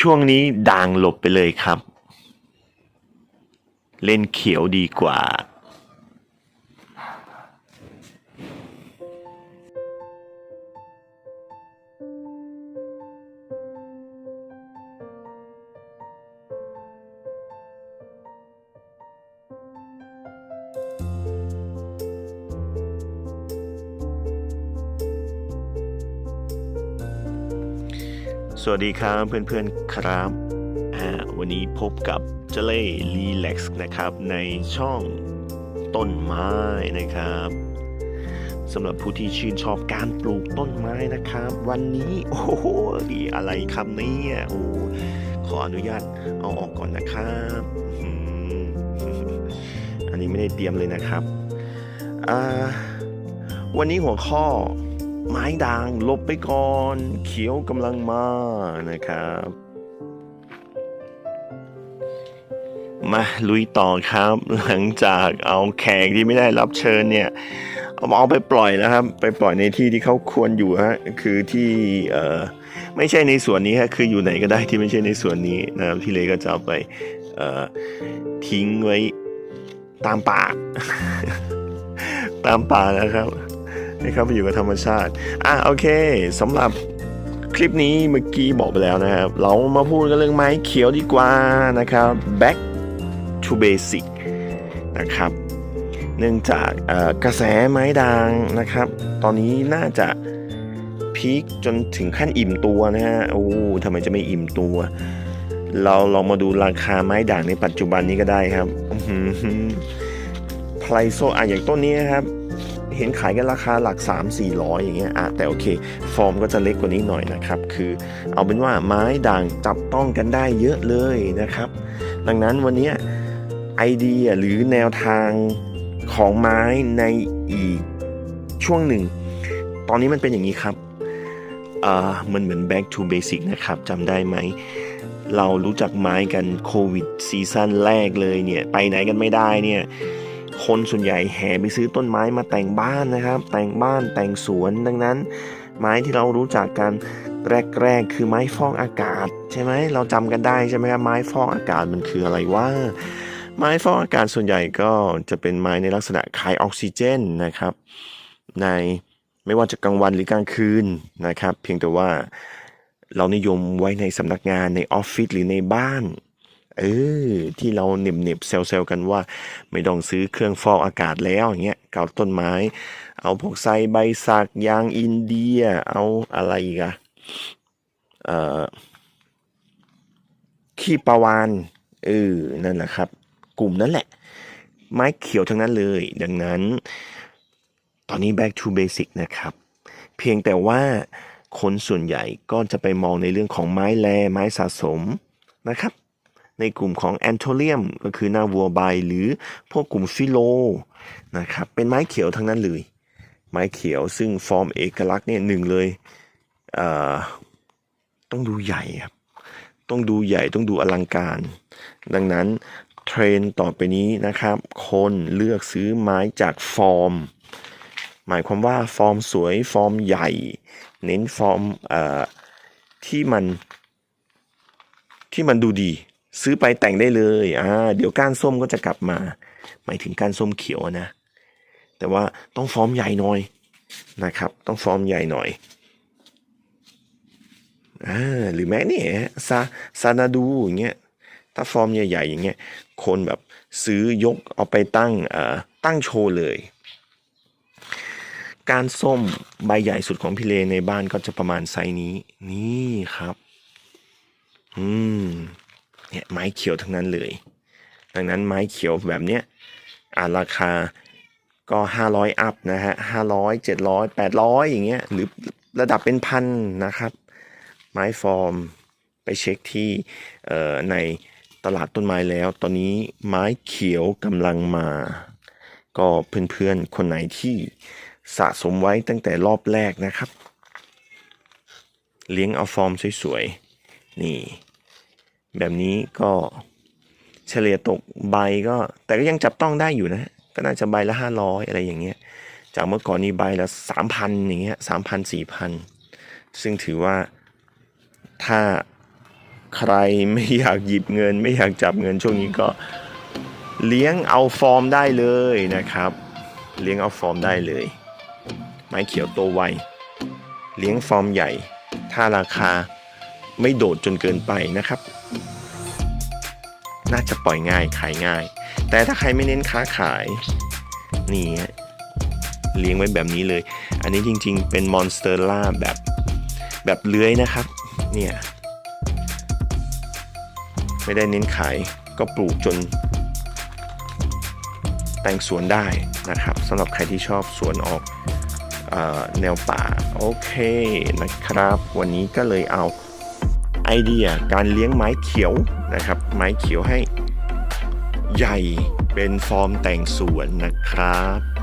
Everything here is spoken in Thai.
ช่วงนี้ด่างหลบไปเลยครับ เล่นเขียวดีกว่า สวัสดีครับเพื่อนๆครับวันนี้พบกับเจเล่รีแล็กซ์นะครับ ในช่องต้นไม้นะครับสำหรับผู้ที่ชื่นชอบการปลูกต้นไม้นะครับ วันนี้โอ้โหอะไรคำนี้โอ้ขออนุญาตเอาออกก่อนนะครับอันนี้ไม่ได้เตรียมเลยนะครับวันนี้หัวข้อ ไม้ด่างหลบไปก่อน เขียวกำลังมานะครับ มาลุยต่อครับ หลังจากเอาแขกที่ไม่ได้รับเชิญเนี่ยเอาเอาไปปล่อยแล้วครับ ไปปล่อยในที่ที่เขาควรอยู่ฮะคือที่เอ่อไม่ใช่ในส่วนนี้ฮะคืออยู่ไหนก็ได้ที่ไม่ใช่ในส่วนนี้นะครับพี่เลก็จะเอาไปเอ่อทิ้งไว้ตามป่า ตามป่านะครับ ให้เขาไปอยู่กับธรรมชาติ อะโอเคสำหรับคลิปนี้เมื่อกี้บอกไปแล้วนะครับ เรามาพูดกันเรื่องไม้เขียวดีกว่านะครับ back to basic นะครับ เนื่องจากกระแสไม้ด่างนะครับ ตอนนี้น่าจะพีคจนถึงขั้นอิ่มตัวนะฮะ โอ้ทำไมจะไม่อิ่มตัว เราลองมาดูราคาไม้ด่างในปัจจุบันนี้ก็ได้ครับไพรโซอะอย่างต้นนี้นะครับ เห็นขายกันราคาหลัก 3 4 0 0 อย่างเงี้ยอะแต่โอเค ฟอร์มก็จะเล็กกว่านี้หน่อยนะครับ คือเอาเป็นว่าไม้ด่างจับต้องกันได้เยอะเลยนะครับ ดังนั้นวันนี้ไอเดียหรือแนวทางของไม้ในอีกช่วงหนึ่ง ตอนนี้มันเป็นอย่างนี้ครับอ่ามันเหมือน back to basic นะครับจำได้ไหม เรารู้จักไม้กันโควิดซีซั่นแรกเลยเนี่ย ไปไหนกันไม่ได้เนี่ย คนส่วนใหญ่แห่ไปซื้อต้นไม้มาแต่งบ้านนะครับ แต่งบ้านแต่งสวนดังนั้น ไม้ที่เรารู้จักกันแรกๆ คือไม้ฟอกอากาศ ใช่ไหมเราจำกันได้ใช่ไหมครับไม้ฟอกอากาศมันคืออะไรว่าไม้ฟอกอากาศส่วนใหญ่ก็จะเป็นไม้ในลักษณะขายออกซิเจนนะครับ ในไม่ว่าจะกลางวันหรือกลางคืนนะครับ เพียงแต่ว่าเรานิยมไว้ในสำนักงานในออฟฟิศหรือในบ้าน เออ ที่เราเหน็บเน็บเซลเซลกันว่า ไม่ต้องซื้อเครื่องฟอกอากาศแล้วอย่างเงี้ยเกาต้นไม้ เอาพวกไซใบสักยางอินเดีย เอาอะไรอีกอะเอ่อขี้ปลาวานเออนั่นแหละครับ กลุ่มนั้นแหละ ไม้เขียวทั้งนั้นเลย ดังนั้น ตอนนี้ back to basic นะครับ เพียงแต่ว่าคนส่วนใหญ่ก็จะไปมองในเรื่องของไม้แลไม้สะสมนะครับ ในกลุ่มของแอนโทเลียมก็คือหน้าวัวใบหรือพวกกลุ่มฟิโลนะครับเป็นไม้เขียวทั้งนั้นเลย ไม้เขียวซึ่งฟอร์มเอกลักษณ์เนี่ยหนึ่งเลยเต้องดูใหญ่ครับต้องดูใหญ่ต้องดูอลังการ ดังนั้นเทรนต่อไปนี้นะครับ คนเลือกซื้อไม้จากฟอร์ม หมายความว่าฟอร์มสวยฟอร์มใหญ่ เน้นฟอร์มที่มันที่มันดูดี ซื้อไปแต่งได้เลยอ่าเดี๋ยวก้านส้มก็จะกลับมา หมายถึงก้านส้มเขียวนะ แต่ว่าต้องฟอร์มใหญ่หน่อยนะครับ ต้องฟอร์มใหญ่หน่อยอ่าหรือแม้เนี่ยซาซานาดูอย่างเงี้ยถ้าฟอร์มใหญ่ๆอย่างเงี้ยคนแบบซื้อยกเอาไปตั้งเอ่อตั้งโชว์เลย การส้มใบใหญ่สุดของพี่เลในบ้านก็จะประมาณไซนี้ นี่ครับ อืม ไม้เขียวทั้งนั้นเลย ดังนั้นไม้เขียวแบบเนี้ยอ่าราคาก็ห้าร้อยอัพนะฮะห้าร้อยเจ็ดร้อยแปดร้อยอย่างเงี้ยหรือระดับเป็นพันนะครับ ไม้ฟอร์มไปเช็คที่ในตลาดต้นไม้แล้ว ตอนนี้ไม้เขียวกำลังมา ก็เพื่อนๆ คนไหนที่สะสมไว้ตั้งแต่รอบแรกนะครับ เลี้ยงเอาฟอร์มสวยๆ นี่ แบบนี้ก็เฉลี่ยตกใบก็ แต่ก็ยังจับต้องได้อยู่นะ ก็น่าจะใบละห้าร้อยอะไรอย่างเงี้ย จากเมื่อก่อนนี้ใบละสามพันอย่างเงี้ยสามพันสี่พันซึ่งถือว่าถ้าใครไม่อยากหยิบเงิน ไม่อยากจับเงินช่วงนี้ก็เลี้ยงเอาฟอร์มได้เลยนะครับ เลี้ยงเอาฟอร์มได้เลย ไม้เขียวโตไว เลี้ยงฟอร์มใหญ่ ถ้าราคา ไม่โดดจนเกินไปนะครับ น่าจะปล่อยง่ายขายง่าย แต่ถ้าใครไม่เน้นค้าขาย นี่เลี้ยงไว้แบบนี้เลย อันนี้จริงๆ เป็นมอนสเตอร่าแบบแบบเลื้อยนะครับ เนี่ย ไม่ได้เน้นขายก็ปลูกจน แต่งสวนได้นะครับสำหรับใครที่ชอบสวนออกออแนวป่า โอเคนะครับ วันนี้ก็เลยเอา ไอเดียการเลี้ยงไม้เขียวนะครับ ไม้เขียวให้ใหญ่เป็นฟอร์มแต่งสวนนะครับ